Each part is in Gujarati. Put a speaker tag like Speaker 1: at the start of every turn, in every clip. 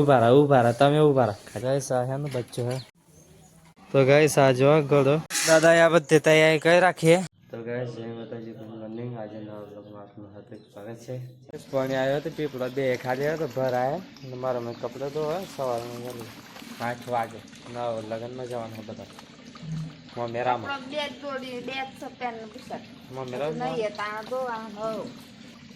Speaker 1: ઊભા રહો ઊભા રહો તમે ઊભા રહો. ગાઈસ આ હે ને બચ્ચો હે તો ગાઈસ આ જો ગળો. દાદા આ બધી તૈયારી કરી રાખીએ તો ગાઈસ જય માતાજી ગુડ મોર્નિંગ. આજે નવા બ્લોગમાં આપનું હાર્દિક સ્વાગત છે. પાણી આવ્યો તો પીપળો બે ખાલી હતો તો ભર આવ્યા અને મારા મેં કપડે તો હોય સવારમાં વહેલું. આઠ વાગે. નવ લગ્નમાં જવાનું બધા. મમ્મી
Speaker 2: બે જોડી બે પેન પુસ્તક
Speaker 1: મમેરા
Speaker 2: નહીં તાણ તો હો.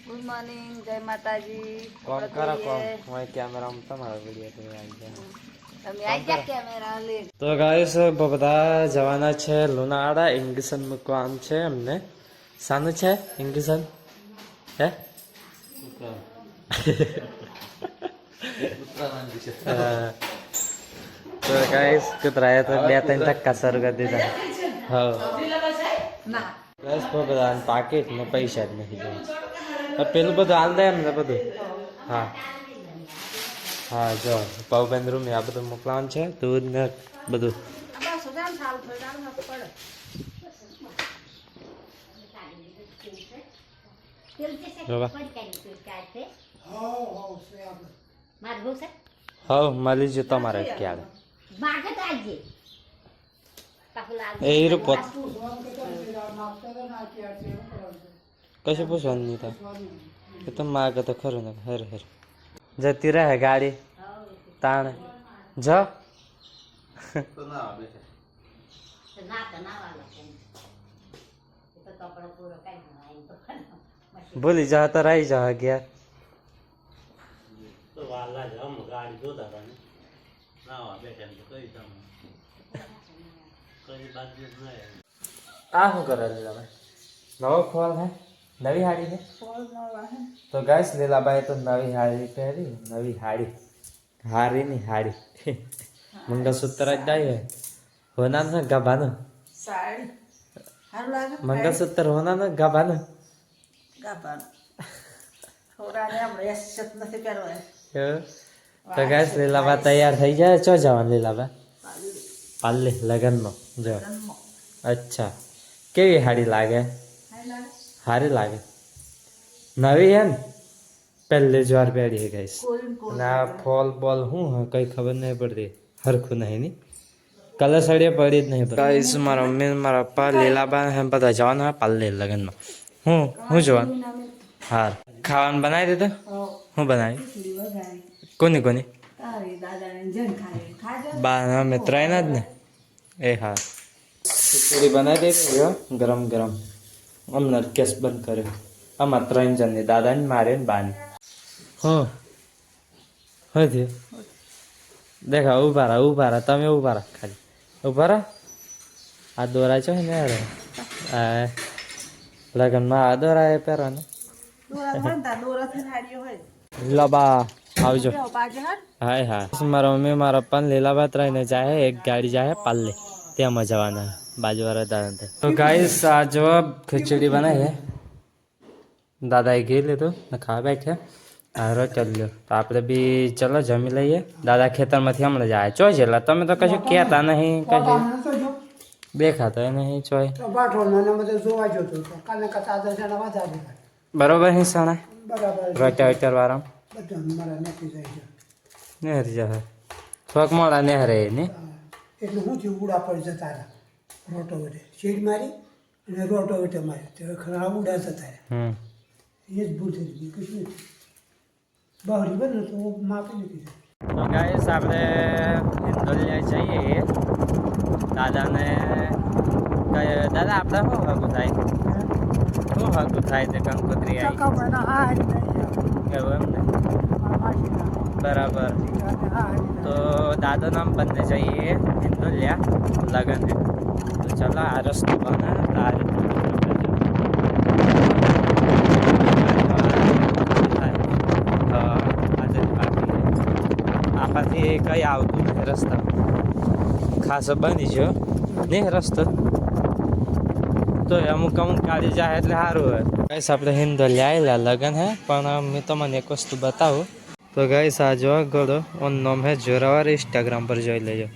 Speaker 2: ગુડ મોર્નિંગ જય માતાજી
Speaker 1: કોમ કરો કોમ હું કેમેરામાં તમારો વિડિયો તો આવી જાય.
Speaker 2: ગયા કેમેરા લે
Speaker 1: તો ગાઈસ બધા જવાના છે લુનાડા ઇંગ્લિશન મૂકવાનું છે એમને. સાનું છે ઇંગ્લિશન હે? તો ગાઈસ કુતરાએ તો બે ત્રણ ધક્કા શરૂ કરી દીધા. હા બસ બધા પાકીટ ને પૈસા જ નથી જોવા પેલું બધું હાલ દે એમ ને બધું. હા. હા, જો પાઉભાઈ રૂમ આ બધું મોકલાવાનું છે. દૂધ ને બધું.
Speaker 2: બસ જામ સાલ જામ પડે
Speaker 1: જોવા
Speaker 3: મારું છે
Speaker 1: હા મળી તમારે ક્યારે. એ હીરો પોત કશું પૂછવાનું નહીં થાય એ તો માગે તો ખરું ને હર હર. જતી રહે ગાડી. તાણે. જ. ભૂલી જા તો રહી જા ગયા આ શું કરે નવો ખોલ હે? નવી હાડી છે? તો ગાઈસ લીલાબાઈ તો નવી હાડી પહેરી નવી હાડી. હારીની હાડી. મંગળસૂત્ર જ હોય. હોના ને ગાભાનું?
Speaker 2: લાગે
Speaker 1: મંગળસૂત્ર હોના ને ગાભાનું? તો ગાઈસ લીલાબા તૈયાર થઈ જાય ચો જવાનું લીલાબા? પાલ્લે. લગનમાં. જો. અચ્છા. કેવી હાડી લાગે. સારી લાગે. નવી હે ને? પહેલે જ વાર પહેરી ગઈશ અને આ ફોલ બોલ શું હા? કઈ ખબર નહીં પડતી. હરખું નહીં ની. કલર સળીએ પડી જ નહીં ગાઈસ મારા મમ્મી મારા પપ્પા લીલાબા હે બધા જવાના પાલે લગ્નમાં. હું હું જવાનું? હા ખાવાનું બનાવી દીધું? હું. બનાવી? કોની કોની? બા મિત્ર ત્રણ જ ને. એ હા. ખીચડી બનાવી દીધી હો, ગરમ ગરમ. અમને કેસ બંધ કર્યો. આમાં ત્રણ જણની દાદાને મારે ને બાને. હો. હોય દેખા ઊભા રહા ઊભા રહા. તમે ઊભા રહા ખાલી. ઊભા રહા. આ દોરા છો ને અરે આ લગ્નમાં આ દોરા એ પહેરવાનો. ને લબા આવજો. હાય હા મારા મમ્મી મારા પપ્પા લીલાબા ત્રણે જાય એક ગાડી જાય પાલ્લે. તેમાં જવાના બાજુવાળા દાદા તો ગાઈસ આ જો ખીચડી બનાવી છે દાદાએ ઘી લીધું ને ખાવા બેઠે હારો ચાલ્યો તો આપણે બી ચલો જમી લઈએ દાદા ખેતરમાંથી હમણાં જાય ચો એટલે તમે તો કશું કહેતા નહીં કશું દેખાતા નહીં ચોય બરોબર હી સણા રોટા વાળા નેહર જાય થોક મોડા નેહરે ને
Speaker 4: એટલે હું થયું ઉડા પડી જતા રોટો વટે શેડ મારી અને રોટો વટે મારી. તો ખરા ઉડા
Speaker 1: થતા
Speaker 4: એ જ ભૂલ થઈ ગઈ. કશું નથી. બહારી બને તો માપી નથી
Speaker 1: તો ગાઈસ આપણે હિંદોલિયા જઈએ. દાદાને દાદા આપણે શું હકું થાય? શું હકું થાય તે કંકોત્રી આવી? એવું એમ ને? બરાબર. તો દાદા નામ બંને જઈએ. હિંદોલિયા લગન ચલો આ રસ્તો બને આ આપાથી કઈ આવતું નથી રસ્તા ખાસ બની ગયો ને રસ્તો તો અમુક અમુક ગાડી જાય એટલે સારું હોય ગાઈસ આપણે હિંદોલિયા આવેલા લગન હે પણ મેં તમને એક વસ્તુ બતાવું તો ગાઈસ આ જો ગળો ઓન નોમ હે જોરાવાર ઇન્સ્ટાગ્રામ પર જોઈ લેજો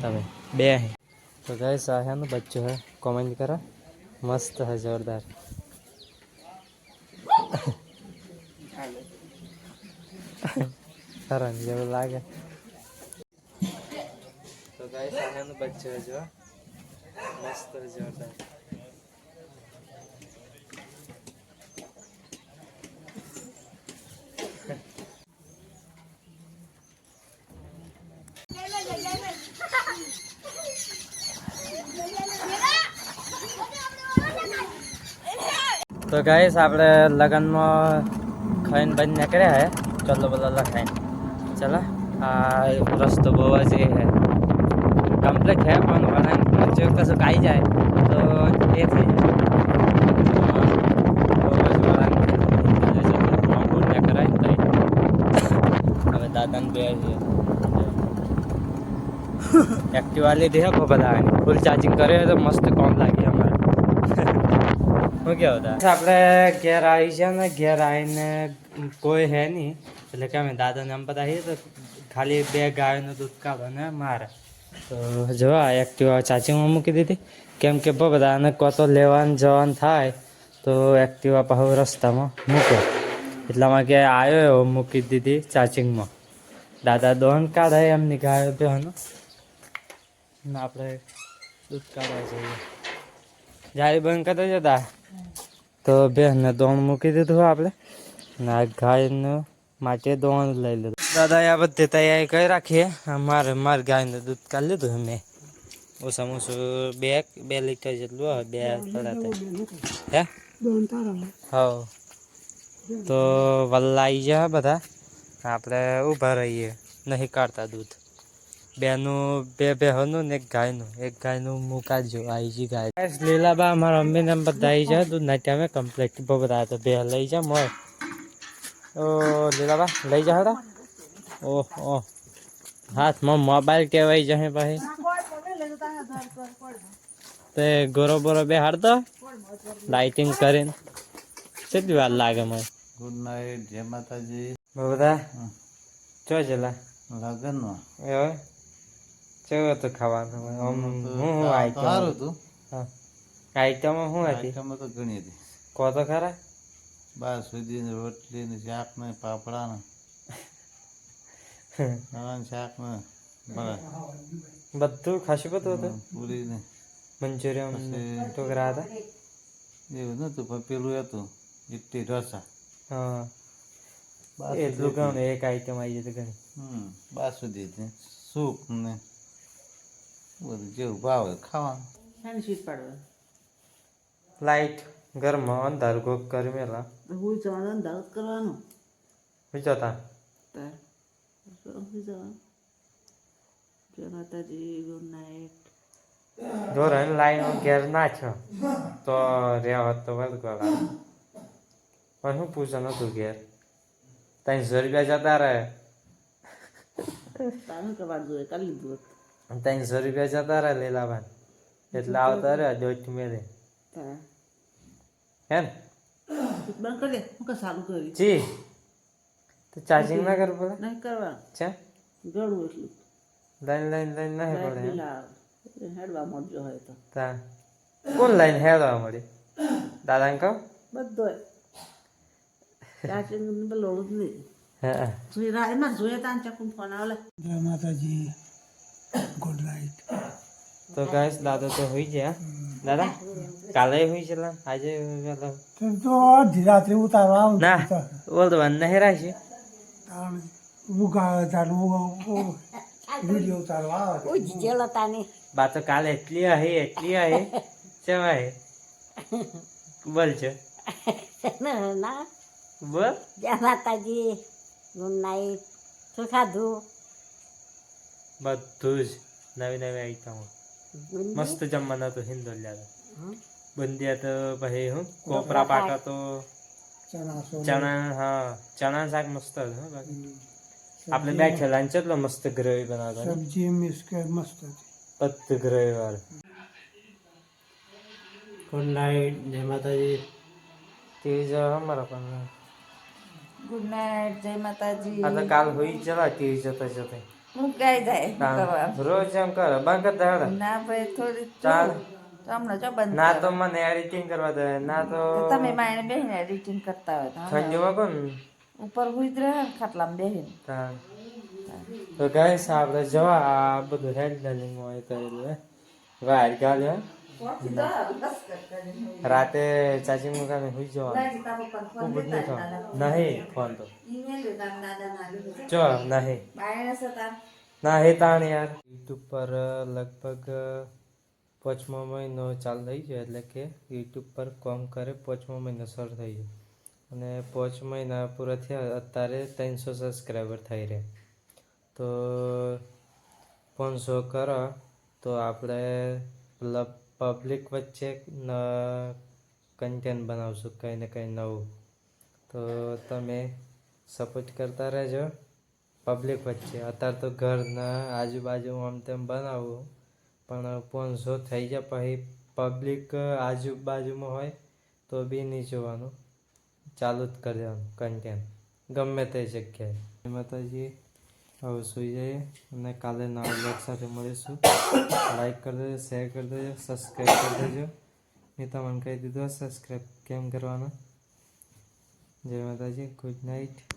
Speaker 1: તમે બે હે તો ગાઈસ આ बच्चों ને બચ્ચો હે કોમેન્ટ કરો મસ્ત હે જોરદાર સરસ જેવું લાગે તો ગાઈસ આનું બચ્ચું જો મસ્ત જોરદાર તો ગાઈસ આપણે લગ્નમાં ખાઈને બંધ નીકળ્યા હે. ચલો બોલો લખાઈને ચલો. આ રસ્તો બહુ જ એ હે કમ્પ્લીટ છે પણ વળાંક જો કશું કાઈ જાય તો એ થઈ. હવે દાદાને બે એક્ટિવા લીધી હે બધા ફૂલ ચાર્જિંગ કર્યો તો મસ્ત કોમ લાગી. શું કહેવા હતા? આપણે ઘેર આવી છે ને ઘેર આવીને કોઈ હે નહીં. એટલે કે અમે દાદાને આમ બધા છીએ તો ખાલી બે ગાયનું દૂધ કાઢો ને મારે. તો જો એક્ટિવા ચાચીમાં મૂકી દીધી. કેમ કે બધાને કો તો લેવાનું જવાનું થાય તો એક્ટિવા પાછું રસ્તામાં મૂકે. એટલામાં કે આવ્યો એવો મૂકી દીધી ચાચિંગમાં. દાદા દોન કાઢે એમની ગાયો બેહનો. આપણે દૂધ કાઢવા જઈએ. જારી બંધ કરતા જતા તો બેનને દોણ મૂકી દીધું આપણે. ને આ માટે દોણ લઈ લીધું. દાદા આ બધી તૈયારી કરી રાખીએ મારે મારે ગાયનું દૂધ કાઢી લીધું મેં. ઓછામાં ઓછું બે બે લીટર જેટલું હોય બે થોડા હે? હવ. તો વલ્લા આવી જાય બધા. આપણે ઊભા રહીએ. નહીં કાઢતા દૂધ. બેનું બે બેહોનું ને એક ગાયનું. એક ગાયનું મુકાજો આવી જી ગાય. લીલાબા અમારા મમ્મીને ને બધા આવી જાય દૂધ નાટ્ય અમે કમ્પ્લેટ બહુ બધા તો બે લઈ જા મોય. ઓ લીલાબા લઈ જા હડા. ઓહ. હાથમાં મોબાઈલ કહેવાય જાય ભાઈ. તે ગોરો બોરો બે હાડતો? લાઇટિંગ કરીને. કેટલી વાર લાગે મને
Speaker 3: ગુડ નાઇટ જય માતાજી.
Speaker 1: બધા ચો જેલા?
Speaker 3: લગ્નમાં.
Speaker 1: એ ચેવું હતું ખાવાનું. આમ હું હું
Speaker 3: સારું
Speaker 1: હતું
Speaker 3: હતું
Speaker 1: આઈટમ શું હતી?
Speaker 3: આઈટમ તો ઘણી હતી.
Speaker 1: કહો તો ખરા?
Speaker 3: બાર સુધી ને રોટલી ને શાક ને પાપડા ને ચણા શાક ને
Speaker 1: બધું ખાસું બધું હતું?
Speaker 3: પૂરી ને
Speaker 1: મંચુરિયન ટોકરા હતા?
Speaker 3: એવું નતું પણ પેલું હતું ઇડલી ઢોસા.
Speaker 1: હા. એટલું ઘણું એક આઈટમ આવી જતી ઘણી.
Speaker 3: હમ બાસુદી સૂપ ને બધું જેવું ભાવે ખાવાનું.
Speaker 1: લાઈટ ઘરમાં અંધારું કોક કરી મેલા.
Speaker 2: હું જવાનું દાવત કરવાનું.
Speaker 1: વિચારતા?
Speaker 2: જય માતાજી ગુડ નાઇટ
Speaker 1: ધોરણ લાઈન ઘેર નાખ્યો તો રહેવત તો વધુ ગળા પણ શું પૂછવાનું હતું ઘેર? ત્રણસો રૂપિયા જતા રહે.
Speaker 2: તારું કરવા જોઈએ? કાઢી લીધું હતું.
Speaker 1: ત્રણસો રૂપિયા જતા રહ્યા લીલાભાન એટલે આવતા રહ્યા દોઢ મેળે. હે ને?
Speaker 2: બંધ કરી દે. હું કે સારું કરી
Speaker 1: જી. તો ચાર્જિંગ ના કરવું પડે?
Speaker 2: નહીં કરવા
Speaker 1: છે?
Speaker 2: ગળું એટલું.
Speaker 1: લાઈન લાઈન લાઈન ના પડે
Speaker 2: હેડવા મળજો હોય તો.
Speaker 1: તા કોણ લાઈન હેડવા મળી? દાદાને કહો?
Speaker 2: બધો ચાચી લોડું જ નહીં.
Speaker 1: હા
Speaker 2: જોઈ રહ્યા એમાં જોઈએ તાન ચકું ફોન આવે
Speaker 4: जय ગુડ નાઇટ
Speaker 1: તો ગાઈસ દાદા તો હોઈ ગયા. દાદા કાલે હોઈ છેલા આજે
Speaker 4: તો રાત્રે ઉતારવા આવું
Speaker 1: ના બોલ તો
Speaker 4: વાંધા હેરા છે વીડિયો
Speaker 2: ઉતારવા આવે
Speaker 1: બા તો કાલે એટલી હે એટલી હે ચમાય બોલ છે.
Speaker 2: ના
Speaker 1: બોલ.
Speaker 2: જય માતાજી. ગુડ નાઇટ શું ખાધું?
Speaker 1: બધું જ નવી નવી આઈટમો મસ્ત જમવાનું હતું હિન્દોલિયા બંદિયા તો પછી હું કોપરા પાકા તો
Speaker 4: चना सोल
Speaker 1: ચણા હા ચણા શાક મસ્ત હતું હો બાકી આપણે બેઠેલા ને કેટલો મસ્ત ગ્રેવી બનાવતા ને?
Speaker 4: सब्जी मिक्स कर मस्त होती
Speaker 1: બધું ગ્રેવી વાળું
Speaker 4: गुड नाइट जय माता जी
Speaker 1: તે જ અમારા પણ
Speaker 2: ગુડ નાઇટ જય માતાજી
Speaker 1: આ તો કાલ હોઈ જ જવા ટીવી જતા જતા
Speaker 2: હું કઈ જાય
Speaker 1: રોજ એમ કરો બંધ કરી
Speaker 2: ના ભાઈ થોડી
Speaker 1: ચાલ
Speaker 2: તમને જો બંધ
Speaker 1: ના તો મને એડિટિંગ કરવા દે ના તો
Speaker 2: તમે માઈને બેહીને એડિટિંગ કરતા હોય તો હમણાં.
Speaker 1: કોણ?
Speaker 2: ઉપર હુઈ જ રહે ખાટલામાં બેહીને.
Speaker 1: તો ગાઈસ આપણે જવા આ બધું હેન્ડલિંગ હોય કરેલું હે. વાર ગાલ્યો રાતે ચાચી મુકાને સુઈ જવાનું. નહીં ફોન તો. ચો નહીં. ના હે તાણ યાર. યુટ્યુબ પર લગભગ પાંચમો મહિનો ચાલુ થઈ ગયો એટલે કે યુટ્યુબ પર કોમ કરે પાંચમો મહિનો સર થઈ ગયો. અને પાંચ મહિના પૂરા થયા અત્યારે ત્રણસો સબસ્ક્રાઈબર થઈ રહ્યા. તો પાંચસો કરો તો આપણે પબ્લિક વચ્ચે કન્ટેન્ટ બનાવશું કંઈ ને કંઈ નવું. તો તમે સપોર્ટ કરતા રહેજો પબ્લિક વચ્ચે. અત્યારે તો ઘરના આજુબાજુ આમ તેમ બનાવવું પણ પાંચસો થઈ જાય પછી પબ્લિક આજુબાજુમાં હોય તો બી નહીં જોવાનું. ચાલુ જ કરી દેવાનું કન્ટેન્ટ ગમે તે જગ્યાએ. માતાજી હવે સુઈ જઈએ. અને કાલે નવા બ્લોગ સાથે મળીશું. લાઈક કરી દેજો શેર કરી દેજો સબસ્ક્રાઈબ કરી દેજો. મેં તમને કહી દીધું સબસ્ક્રાઈબ કેમ કરવાનું? જય માતાજી ગુડ નાઇટ